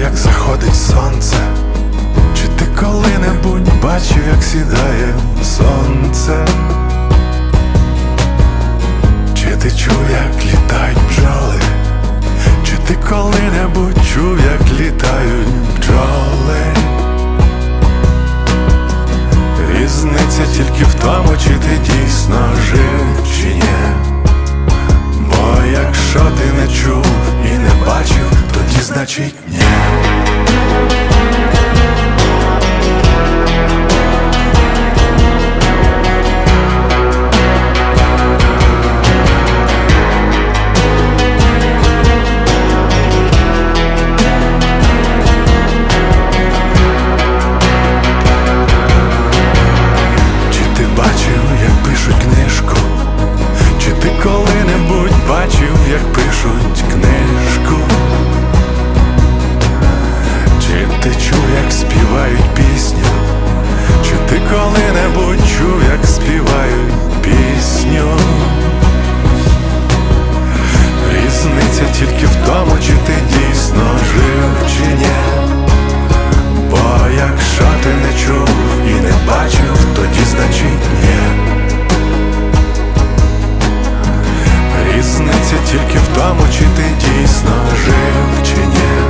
як заходить сонце, чи ти коли-небудь бачив, як сідає сонце, чи ти чув, як літають бджоли, чи ти коли-небудь чув, як літають бджоли? Значить ні. Співають пісню? Чи ти коли-небудь чув, як співають пісню? Різниця тільки в тому, чи ти дійсно жив, чи ні. Бо якщо ти не чув і не бачив, тоді значить ні. Різниця тільки в тому, чи ти дійсно жив, чи ні.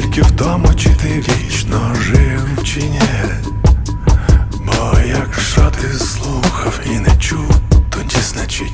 Тільки в тому, чи ти вічно жив, чи ні. Бо якщо ти слухав і не чув, тоді значить.